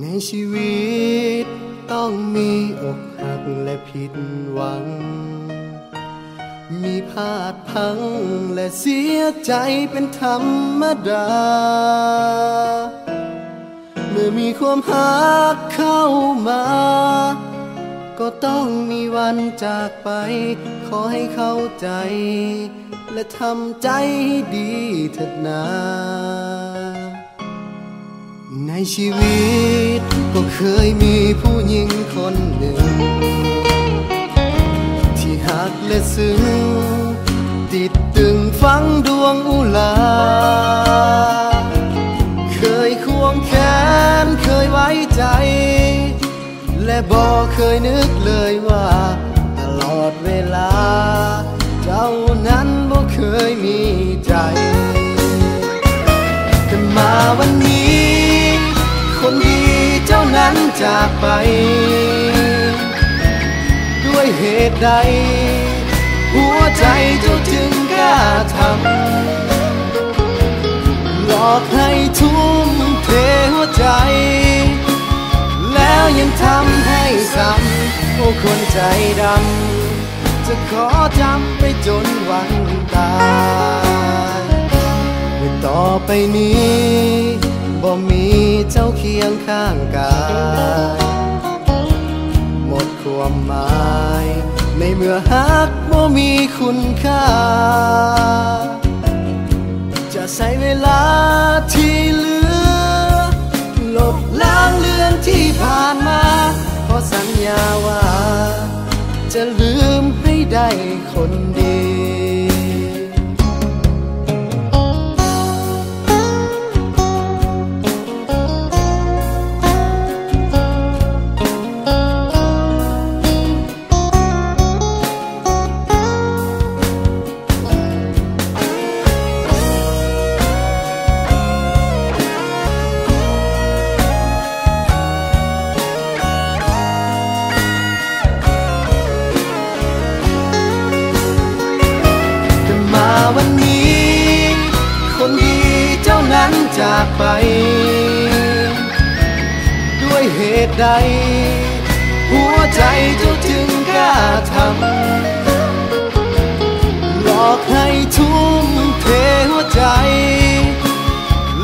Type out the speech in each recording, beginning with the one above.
ในชีวิตต้องมีอกหักและผิดหวัง มีพลาดพังและเสียใจเป็นธรรมดา เมื่อมีความหักเข้ามา ก็ต้องมีวันจากไป ขอให้เข้าใจ และทำใจให้ดีเถิดนา ในชีวิตก็เคยมีผู้หญิงคนหนึ่ง ที่หักและซึ้งติดตึงฟังดวงอุลา เคยควงแขนเคยไว้ใจ และบอกเคยนึกเลยว่า ตลอดเวลา นั้นจากไป ด้วยเหตุใด หัวใจเจ้าจึงกล้าทำหลอกให้ทุ่มเทหัวใจ แล้วยังทำให้ซ้ำโอ้คนใจดำ จะขอจำไปจนวันตายต่อไปนี้ ยงข้างกาย หมดความหมาย ในเมื่อฮักบ่มีคุณค่า จะใช้เวลาที่เหลือ ลบล้างเรื่องที่ผ่านมาขอสัญญาว่า จะลืมให้ได้คนดี จากไป ด้วยเหตุใด หัวใจเจ้าจึงกล้าทำหลอกให้ทุ่มเทหัวใจ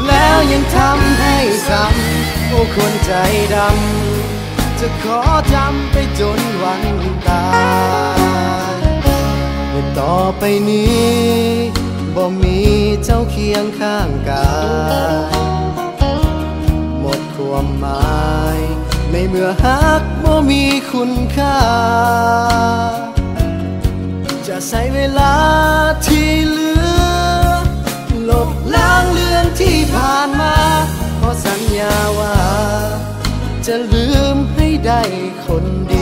แล้วยังทำให้ซ้ำโอ้คนใจดำ จะขอจำไปจนวันตายต่อไปนี้ บ่มีเจ้าเคียงข้างกายหมดความหมาย ในเมื่อฮักบ่มีคุณค่า จะใช้เวลาที่เหลือ ลบล้างเรื่องที่ผ่านมาขอสัญญาว่า จะลืมให้ได้คนดี